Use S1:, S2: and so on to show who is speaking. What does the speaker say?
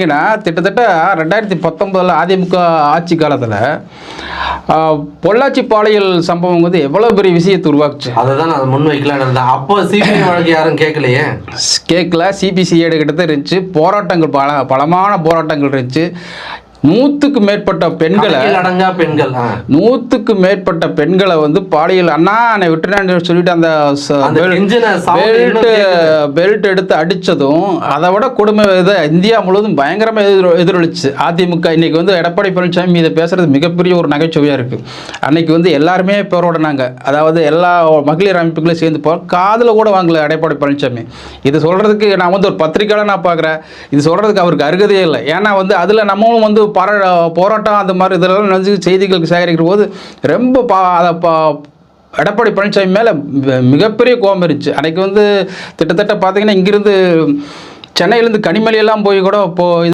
S1: கிட்டத்தட்ட ரெண்டாயிரத்தி பத்தொன்பதில் அதிமுக ஆட்சி காலத்தில் பொள்ளாச்சி பாலியல் சம்பவம் வந்து எவ்வளோ பெரிய விஷயத்தை உருவாக்குச்சு?
S2: அதை தான் நான் முன் வைக்கலான்னு இருந்தேன். அப்போ சிபிஐ வழக்கு யாரும் கேட்கலையே?
S1: கேட்கல. சிபிசிஐடி கிட்ட இருந்துச்சு. போராட்டங்கள் பல பலமான போராட்டங்கள் இருந்துச்சு. நூற்றுக்கு மேற்பட்ட பெண்களை
S2: அடங்கா பெண்கள் ஆ.
S1: நூற்றுக்கு மேற்பட்ட பெண்களை வந்து பாலியல் அண்ணா என்னை விட்டுனான்னு சொல்லிட்டு அந்த பெல்ட். பெல்ட் எடுத்து அடிச்சதும் அதை விட கொடுமை இது இந்தியா முழுவதும் பயங்கரமா எதிரொ எதிரொலிச்சு. அதிமுக இன்னைக்கு வந்து எடப்பாடி பழனிசாமி இதை பேசுறது மிகப்பெரிய ஒரு நகைச்சுவையா இருக்கு. அன்னைக்கு வந்து எல்லாருமே போராடினாங்க. அதாவது எல்லா மகளிர் அமைப்புகளும் சேர்ந்து போ காதுல கூட வாங்கல எடப்பாடி பழனிசாமி. இது சொல்றதுக்கு நான் வந்து ஒரு பத்திரிக்கையாளர் நான் பார்க்குறேன் இது சொல்றதுக்கு அவருக்கு அருகதையே இல்லை. ஏன்னா வந்து அதில் நம்மளும் வந்து பர போராட்டம் அந்த மாதிரி இதெல்லாம் நினைஞ்சு செய்திகளுக்கு சேகரிக்கிற போது ரொம்ப பா அதை பா எடப்பாடி பழனிசாமி மேலே மிகப்பெரிய கோபம் இருந்துச்சு. அன்றைக்கு வந்து கிட்டத்தட்ட பார்த்தீங்கன்னா இங்கிருந்து சென்னையிலேருந்து கனிமலையெல்லாம் போய் கூட போ